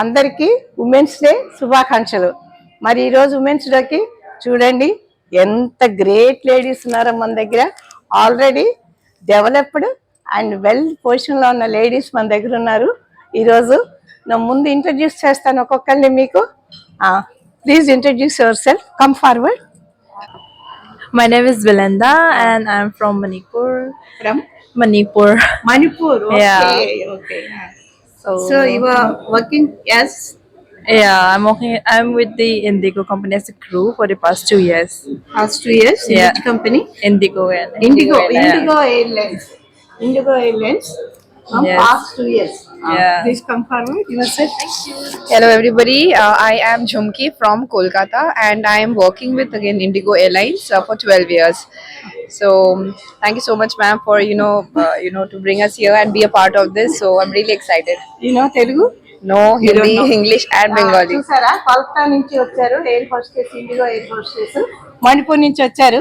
అందరికీ women's day శుభాకాంక్షలు. మరి ఈరోజు ఉమెన్స్ డేకి చూడండి ఎంత గ్రేట్ లేడీస్ ఉన్నారో మన దగ్గర. ఆల్రెడీ డెవలప్డ్ అండ్ వెల్ పొజిషన్లో ఉన్న లేడీస్ మన దగ్గర ఉన్నారు. ఈరోజు నా ముందు ఇంట్రడ్యూస్ చేస్తాను ఒక్కొక్కరిని మీకు. Please introduce yourself come forward My name is Belinda and I'm from Manipur. From. Manipur. Okay So, So you are working? Yes. yeah, I'm working. I'm with the Indigo company as a crew for the past two years. Past two years. In Yeah. which company? Indigo Indigo. Indigo Airlines. Indigo Airlines. From Yes. past two years. Uh, Yeah. Please forward. Yourself. Hello everybody, uh, I am Jhumki from Kolkata and I am working with again Indigo Airlines uh, for 12 years. So um, thank you so much ma'am for you know uh, you know to bring us here and be a part of this. So I'm really excited. You know Telugu? Know. English and Ah, Bengali. చూసారా కల్కత్తా నుంచి వచ్చారు air hostess IndiGo air hostess Manipur నుంచి వచ్చారు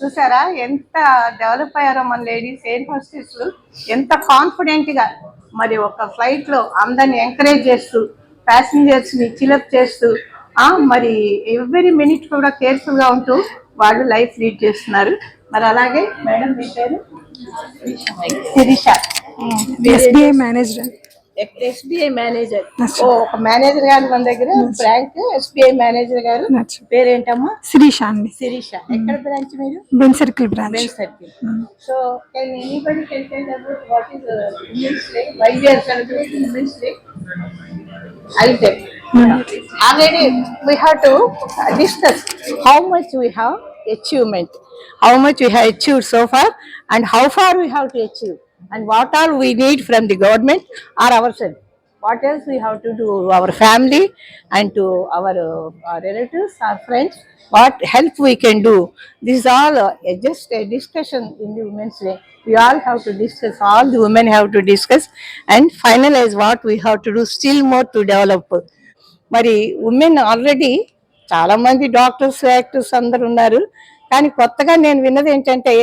చూసారా? ఎంత develop అయ్యారో మన ladies air hostess ఎంత కాన్ఫిడెంట్గా మరి ఒక ఫ్లైట్లో అందరిని ఎంకరేజ్ చేస్తూ ప్యాసింజర్స్ని చిలప్ చేస్తూ ఆ మరి ఎవ్రీ మినిట్ కూడా కేర్ఫుల్గా ఉంటూ వాళ్ళు లైఫ్ లీడ్ చేస్తున్నారు. మరి అలాగే మేడం మీ పేరు? Sirisha. SBI manager SBI manager. Oh ఒక మేనేజర్ గారు మన దగ్గర బ్యాంక్ ఎస్బీఐ మేనేజర్ గారు. పేరేంటమ్మా? శిరీష అండి. శిరీష. ఎక్కడ బ్రాంచ్ మీరు? Benz circle branch. Bell circle. So can anybody can tell about what is women's day why we are celebrating women's day I tell already we have to discuss how much we have achievement. How much we have achieved so far and how far we have to achieve. And what all we need from the government or ourselves what else we have to do to our family and to our, uh, our relatives our friends what help we can do this is all uh, just a discussion in the women's day we all have to discuss all the women have to discuss and finalize what we have to do still more to develop మరి women already చాలా మంది doctors actors అందరు ఉన్నారు కానీ కొత్తగా నేను విన్నది ఏంటంటే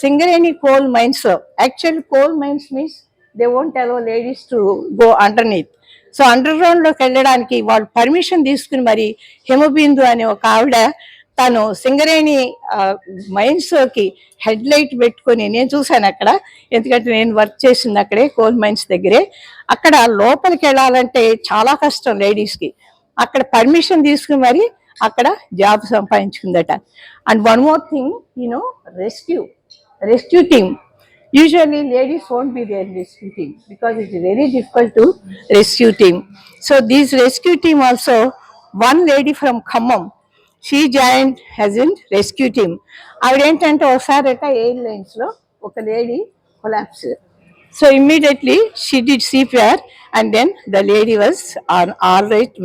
Singareni coal mines actual coal mines means they won't allow ladies to go underneath so under గ్రౌండ్లోకి వెళ్ళడానికి వాళ్ళు పర్మిషన్ తీసుకుని మరి హిమబిందు అనే ఒక ఆవిడ తను సింగరేణి మైన్స్కి హెడ్ లైట్ పెట్టుకొని నేను చూశాను అక్కడ ఎందుకంటే నేను వర్క్ చేసింది అక్కడే కోల్ మైన్స్ దగ్గరే. అక్కడ లోపలికి వెళ్ళాలంటే చాలా కష్టం లేడీస్కి అక్కడ పర్మిషన్ తీసుకుని మరి అక్కడ job సంపాదించుకుందట. And one more thing you know rescue rescue team usually ladies won't be there in rescue team because it's very difficult to rescue team so this rescue team also one lady from khammam she joined as in rescue team ఆవిడ ఏంటంటే ఒకసారి అట air lines లో ఒక lady collapse so immediately she did CPR and then the lady was on all right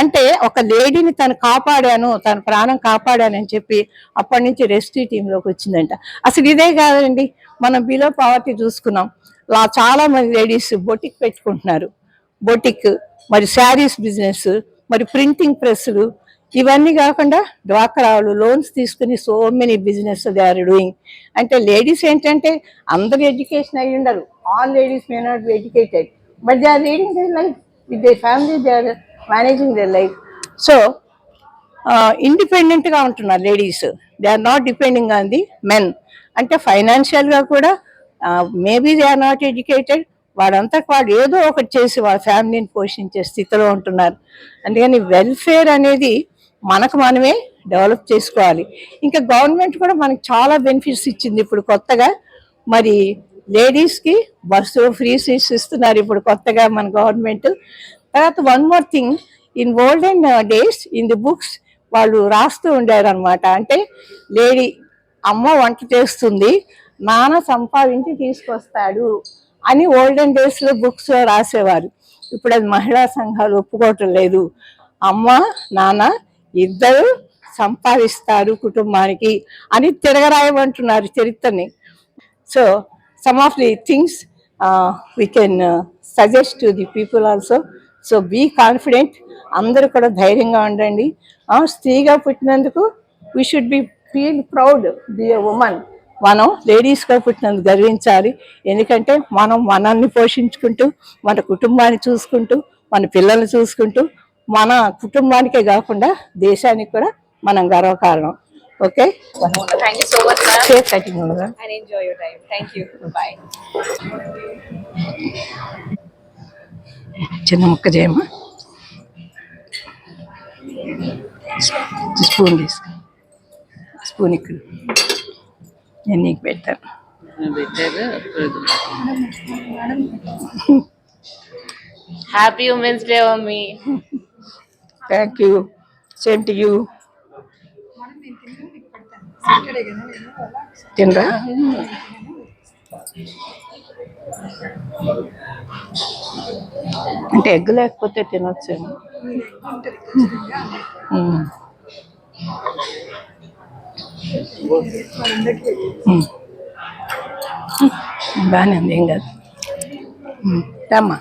అంటే ఒక లేడీని తను కాపాడాను తన ప్రాణం కాపాడాను అని చెప్పి అప్పటి నుంచి రెస్క్యూ టీంలోకి వచ్చిందంట. అసలు ఇదే కాదండి మనం బిలో పవర్టీ చూసుకున్నాం. లా చాలా మంది లేడీస్ బొటిక్ పెట్టుకుంటున్నారు. బొటిక్ మరి శారీస్ బిజినెస్ మరి ప్రింటింగ్ ప్రెస్లు ఇవన్నీ కాకుండా డ్వాక్రాలు లోన్స్ తీసుకుని so many business they are doing అంటే లేడీస్ ఏంటంటే అందరు ఎడ్యుకేషన్ అయ్యి ఉండరు all ladies may not be educated but they are reading they life with they family they are managing they life so ఇండిపెండెంట్గా ఉంటున్నారు ladies they are not depending on the men అంటే ఫైనాన్షియల్గా కూడా maybe they are not educated వాడంతా వాడు ఏదో ఒకటి చేసి వాళ్ళ ఫ్యామిలీని పోషించే స్థితిలో ఉంటున్నారు. అందుకని వెల్ఫేర్ అనేది మనకు మనమే డెవలప్ చేసుకోవాలి. ఇంకా గవర్నమెంట్ కూడా మనకి చాలా బెనిఫిట్స్ ఇచ్చింది ఇప్పుడు కొత్తగా. మరి లేడీస్కి బస్సు ఫ్రీ సీట్స్ ఇస్తున్నారు ఇప్పుడు కొత్తగా మన గవర్నమెంట్. తర్వాత one more thing in olden days in the books వాళ్ళు రాస్తూ ఉండారు అనమాట అంటే లేడీ అమ్మ వంట చేస్తుంది నాన్న సంపాదించి తీసుకొస్తాడు అని ఓల్డెన్ డేస్లో బుక్స్లో రాసేవారు. ఇప్పుడు అది మహిళా సంఘాలు ఒప్పుకోవటం లేదు. అమ్మ నాన్న ఇద్దరు సంపాదిస్తారు కుటుంబానికి అని తిరగరాయమంటున్నారు చరిత్రని. So some of uh, things can uh, can suggest to the people also so be confident అందరూ కూడా ధైర్యంగా ఉండండి. స్త్రీగా పుట్టినందుకు we should be feel proud be a woman మనం లేడీస్గా పుట్టినందుకు గర్వించాలి. ఎందుకంటే మనం మనల్ని పోషించుకుంటూ మన కుటుంబాన్ని చూసుకుంటూ మన పిల్లల్ని చూసుకుంటూ మన కుటుంబానికే కాకుండా దేశానికి కూడా మనం గర్వకారణం. Okay Thank you so much, ma'am, cake cutting ఉండదా and enjoy your time. Thank you. Bye. చిన్న ముక్క చేయమ్మా స్పూన్ తీసుకో స్పూన్ ఇక్కడ నేను నీకు పెడతాను Happy Women's Day, Mummy. Thank you same to you తినరా? అంటే ఎగ్ లేకపోతే తినొచ్చేమో. బాగానే ఉంది ఏం కాదు. రామ్మా.